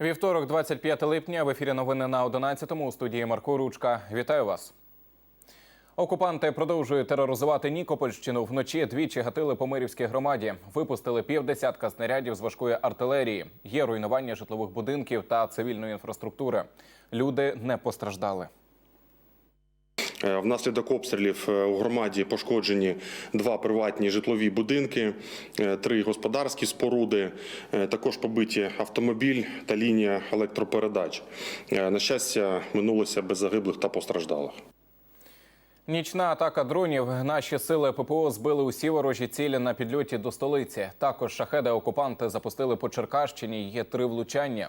Вівторок, 25 липня. В ефірі новини на 11-му у студії Марко Ручка. Вітаю вас. Окупанти продовжують тероризувати Нікопольщину. Вночі двічі гатили по Мирівській громаді. Випустили півдесятка снарядів з важкої артилерії. Є руйнування житлових будинків та цивільної інфраструктури. Люди не постраждали. Е, Внаслідок обстрілів е, у громаді пошкоджені два приватні житлові будинки, е, три господарські споруди, також побиті автомобіль та лінія електропередач. На щастя, минулося без загиблих та постраждалих. Нічна атака дронів. Наші сили ППО збили усі ворожі цілі на підльоті до столиці. Також шахеди окупанти запустили по Черкащині. Є три влучання.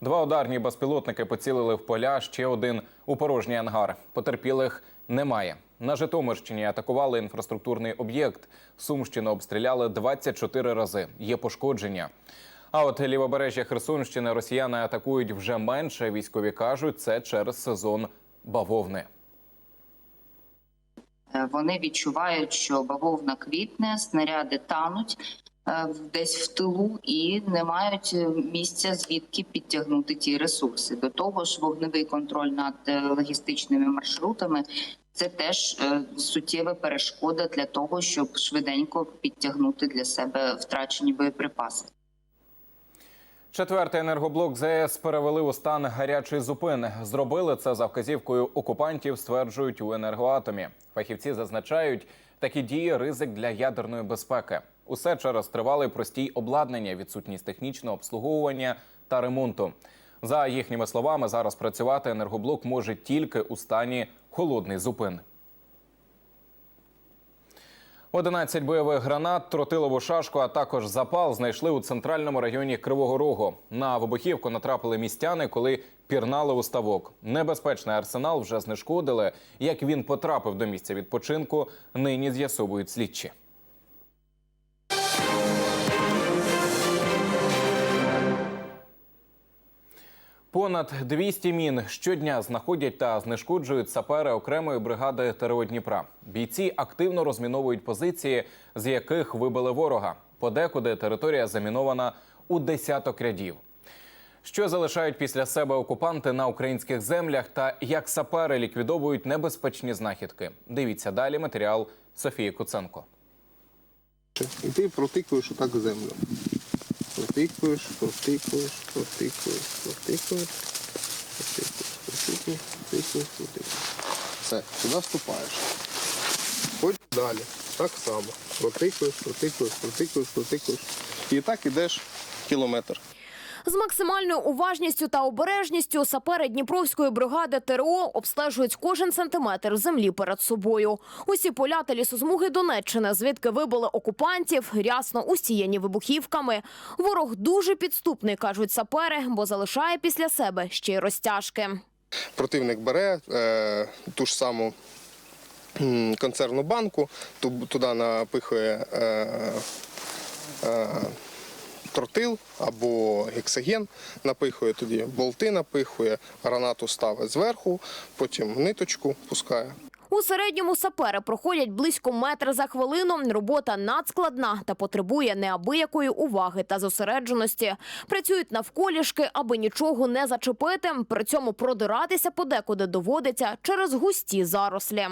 Два ударні безпілотники поцілили в поля. Ще один у порожній ангар. Потерпілих немає. На Житомирщині атакували інфраструктурний об'єкт. Сумщину обстріляли 24 рази. Є пошкодження. А от лівобережжя Херсонщини росіяни атакують вже менше. Військові кажуть, це через сезон бавовни. Е, Вони відчувають, що бавовна квітне, снаряди тануть десь в тилу і не мають е, місця, звідки підтягнути ті ресурси. До того ж, вогневий контроль над е, логістичними маршрутами це теж е, суттєва перешкода для того, щоб швиденько підтягнути для себе втрачені боєприпаси. Четвертий енергоблок ЗС перевели у стан гарячий зупин. Зробили це за вказівкою окупантів, стверджують у енергоатомі. Фахівці зазначають, такі дії ризик для ядерної безпеки. Усе через тривалий простій обладнання, відсутність технічного обслуговування та ремонту. За їхніми словами, зараз працювати енергоблок може тільки у стані холодний зупин. 11 бойових гранат, тротилову шашку, а також запал знайшли у центральному районі Кривого Рогу. На вибухівку натрапили містяни, коли пірнали у ставок. Небезпечний арсенал вже знешкодили. Як він потрапив до місця відпочинку, нині з'ясовують слідчі. Понад 200 мін щодня знаходять та знешкоджують сапери окремої бригади ТРО Дніпра. Бійці активно розміновують позиції, з яких вибили ворога. Подекуди територія замінована у десяток рядів. Що залишають після себе окупанти на українських землях та як сапери ліквідовують небезпечні знахідки? Дивіться далі матеріал Софії Куценко. І ти протикуєш отак землю. Протикуєш, протикуєш, протикуєш, протикуєш, протикуєш, протикуєш, протикуєш, протикуєш. Все, сюди вступаєш. Потім далі. Так само. Протикуєш, протикуєш, протикуєш, протикуєш. І так ідеш кілометр. З максимальною уважністю та обережністю сапери Дніпровської бригади ТРО обстежують кожен сантиметр землі перед собою. Усі поля та лісозмуги Донеччини, звідки вибили окупантів, рясно усіяні вибухівками. Ворог дуже підступний, кажуть сапери, бо залишає після себе ще й розтяжки. Противник бере е, ту ж саму м, консервну банку, ту- туди напихує е, е, тротил або гексаген, напихує тоді болти, напихує, гранату ставить зверху, потім ниточку пускає. У середньому сапери проходять близько метра за хвилину. Робота надскладна та потребує неабиякої уваги та зосередженості. Працюють навколішки, аби нічого не зачепити. При цьому продиратися подекуди доводиться через густі зарослі.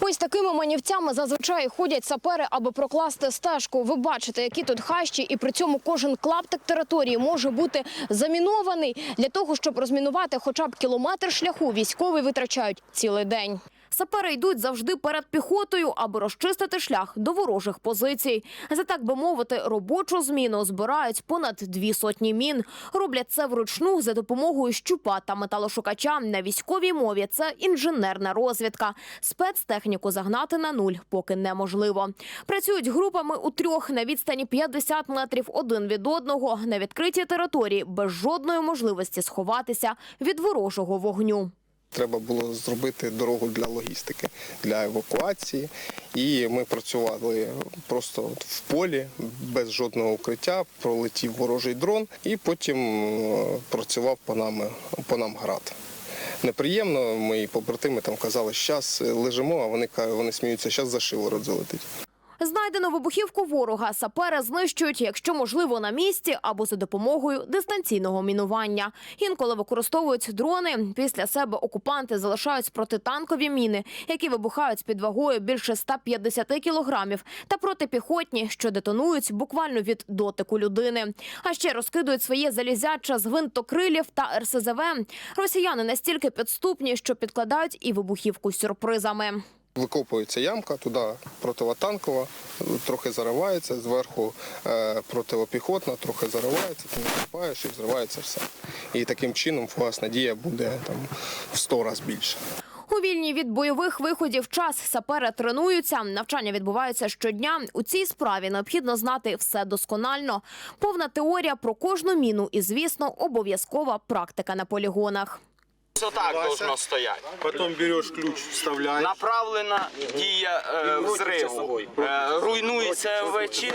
Ось такими манівцями зазвичай ходять сапери, аби прокласти стежку. Ви бачите, які тут хащі, і при цьому кожен клаптик території може бути замінований. Для того, щоб розмінувати хоча б кілометр шляху, військові витрачають цілий день. Сапери йдуть завжди перед піхотою, аби розчистити шлях до ворожих позицій. За так би мовити, робочу зміну збирають понад дві сотні мін. Роблять це вручну за допомогою щупа та металошукача. На військовій мові це інженерна розвідка. Спецтехніку загнати на нуль поки неможливо. Працюють групами у трьох на відстані 50 метрів один від одного на відкритій території без жодної можливості сховатися від ворожого вогню. Треба було зробити дорогу для логістики, для евакуації. І ми працювали просто в полі без жодного укриття. Пролетів ворожий дрон, і потім е, працював по нам, по нам град. Неприємно, мої побратими там казали, що зараз лежимо, а вони, вони сміються, зараз за шиворот залетить. Знайдену вибухівку ворога сапери знищують, якщо можливо, на місці або за допомогою дистанційного мінування. Інколи використовують дрони. Після себе окупанти залишають протитанкові міни, які вибухають під вагою більше 150 кілограмів, та протипіхотні, що детонують буквально від дотику людини. А ще розкидують своє залізяча з гвинтокрилів та РСЗВ. Росіяни настільки підступні, що підкладають і вибухівку сюрпризами. Викопується ямка, туди противотанкова, трохи заривається, зверху е, противопіхотна, трохи заривається, ти накопаєш і взривається все. І таким чином фугасна дія буде там в 100 разів більше. У вільні від бойових виходів час сапери тренуються. Навчання відбуваються щодня. У цій справі необхідно знати все досконально. Повна теорія про кожну міну і, звісно, обов'язкова практика на полігонах. Все так должно стоять. Потом берешь ключ, вставляешь. Направлена дія е, взриву. Е, руйнується вечір,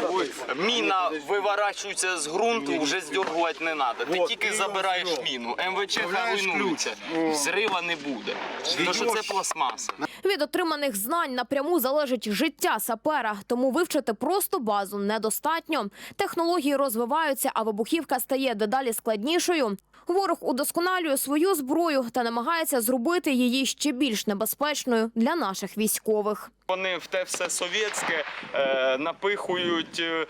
міна виворачується з ґрунту, вже здергувати не треба. Ти тільки забираєш міну. МВЧ хай Вставляєш руйнується. Взрива не буде. Тому що це пластмаса. Від отриманих знань напряму залежить життя сапера, тому вивчити просто базу недостатньо. Технології розвиваються, а вибухівка стає дедалі складнішою. Ворог удосконалює свою зброю та намагається зробити її ще більш небезпечною для наших військових. Вони в те все совєтське е, напихують е,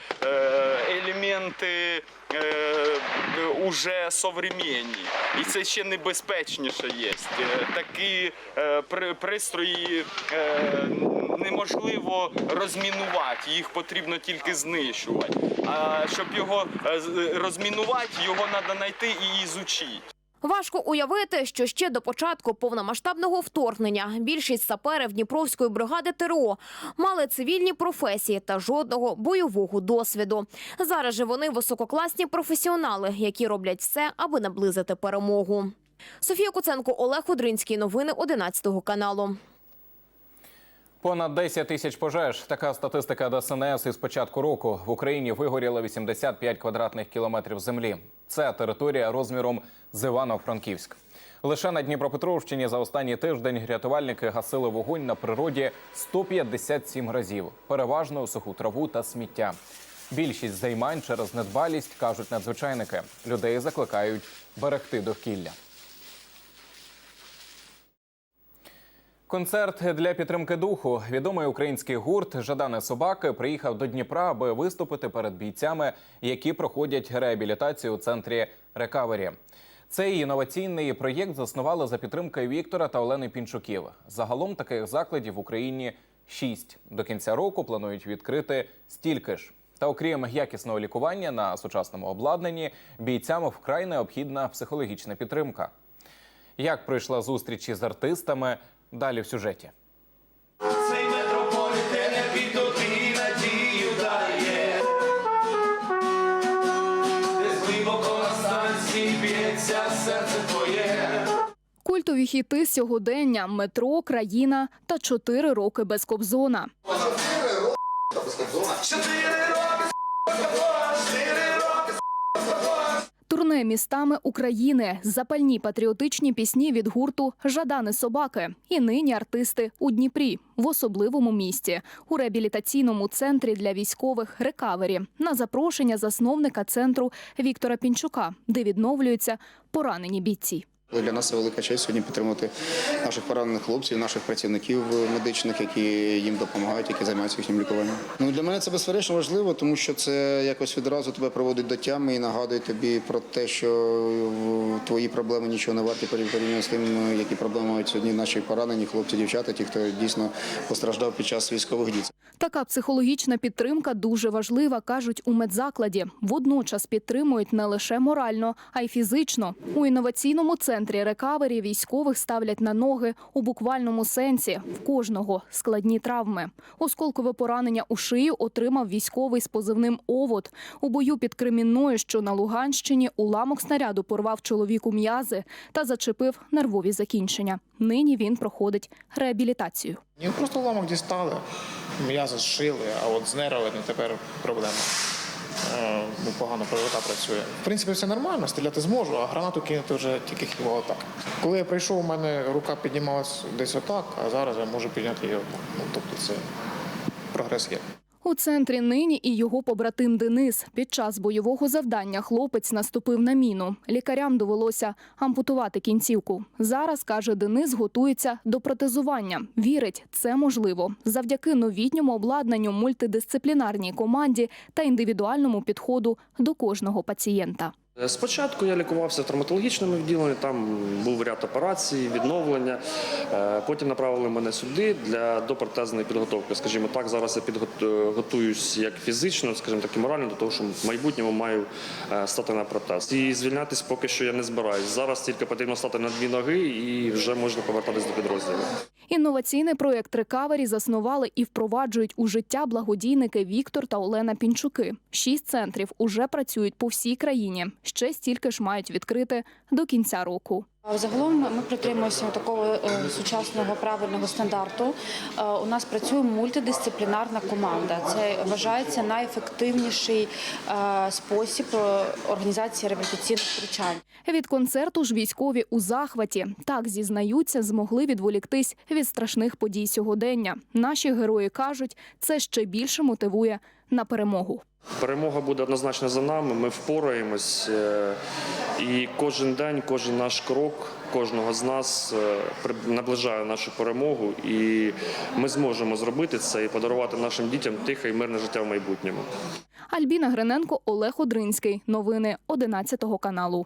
елементи е, уже современні. І це ще небезпечніше є. Е, Такі е, при- пристрої е, неможливо розмінувати, їх потрібно тільки знищувати. А щоб його е, розмінувати, його треба знайти і ізучити. Важко уявити, що ще до початку повномасштабного вторгнення більшість саперів Дніпровської бригади ТРО мали цивільні професії та жодного бойового досвіду. Зараз же вони висококласні професіонали, які роблять все, аби наблизити перемогу. Софія Куценко, Олег Удринський, Новини 11 каналу. Понад 10 тисяч пожеж. Така статистика ДСНС із початку року. В Україні вигоріло 85 квадратних кілометрів землі. Це територія розміром з Івано-Франківськ. Лише на Дніпропетровщині за останній тиждень рятувальники гасили вогонь на природі 157 разів, переважно у суху траву та сміття. Більшість займань через недбалість кажуть надзвичайники. Людей закликають берегти довкілля. Концерт для підтримки духу. Відомий український гурт Жадани собаки приїхав до Дніпра, аби виступити перед бійцями, які проходять реабілітацію у центрі Рекавері. Цей інноваційний проєкт заснували за підтримки Віктора та Олени Пінчуків. Загалом таких закладів в Україні шість. До кінця року планують відкрити стільки ж. Та окрім якісного лікування на сучасному обладнанні, бійцям вкрай необхідна психологічна підтримка. Як пройшла зустріч із артистами? Далі в сюжеті. Цей метрополітен під тобі надію дає, десь глибоко на станції б'ється серце твоє. Культові хіти сьогодення, метро, країна та чотири роки без Кобзона. Чотири роки с***, Турне містами України, запальні патріотичні пісні від гурту Жадани собаки. І нині артисти у Дніпрі, в особливому місті, у реабілітаційному центрі для військових Рекавері на запрошення засновника центру Віктора Пінчука, де відновлюються поранені бійці. Для нас це велика честь сьогодні підтримати наших поранених хлопців, наших працівників медичних, які їм допомагають, які займаються їхнім лікуванням. Ну для мене це безперечно важливо, тому що це якось відразу тебе проводить до тями і нагадує тобі про те, що твої проблеми нічого не варті порівняно з тим, які проблеми мають сьогодні наші поранені хлопці, дівчата, ті, хто дійсно постраждав під час військових дій. Така психологічна підтримка дуже важлива, кажуть у медзакладі. Водночас підтримують не лише морально, а й фізично. У інноваційному центрі рекавері військових ставлять на ноги у буквальному сенсі. В кожного складні травми. Осколкове поранення у шию отримав військовий з позивним Овод. У бою під Кремінною, що на Луганщині, уламок снаряду порвав чоловіку м'язи та зачепив нервові закінчення. Нині він проходить реабілітацію. Ні, просто уламок дістали, м'язи зшили, а от з нервами тепер проблема. Е, ну, погано ПВК працює. В принципі, все нормально, стріляти зможу, а гранату кинути вже тільки хіба отак. Коли я прийшов, у мене рука піднімалась десь отак, а зараз я можу підняти її. Ну, тобто це прогрес є. У центрі нині і його побратим Денис. Під час бойового завдання хлопець наступив на міну. Лікарям довелося ампутувати кінцівку. Зараз каже Денис, готується до протезування. Вірить, це можливо завдяки новітньому обладнанню, мультидисциплінарній команді та індивідуальному підходу до кожного пацієнта. Е, Спочатку я лікувався в травматологічному відділенні, там був ряд операцій, відновлення. Е, Потім направили мене сюди для допротезної підготовки. Скажімо так, зараз я підготуюсь як фізично, скажімо так, і морально до того, що в майбутньому маю е, стати на протез. І звільнятись поки що я не збираюсь. Зараз тільки потрібно стати на дві ноги і вже можна повертатись до підрозділу. Інноваційний проєкт Рекавері заснували і впроваджують у життя благодійники Віктор та Олена Пінчуки. Шість центрів уже працюють по всій країні. Ще стільки ж мають відкрити до кінця року. Загалом ми притримуємося такого е, сучасного правильного стандарту. Е, У нас працює мультидисциплінарна команда. Це вважається найефективніший е, спосіб організації реабілітаційних втручань. Від концерту ж військові у захваті. Так зізнаються, змогли відволіктись від страшних подій сьогодення. Наші герої кажуть, це ще більше мотивує на перемогу. Перемога буде однозначно за нами. Ми впораємось. е, І кожен день, кожен наш крок кожного з нас е, наближає нашу перемогу. І ми зможемо зробити це і подарувати нашим дітям тихе і мирне життя в майбутньому. Альбіна Гриненко, Олег Одринський. Новини 11 каналу.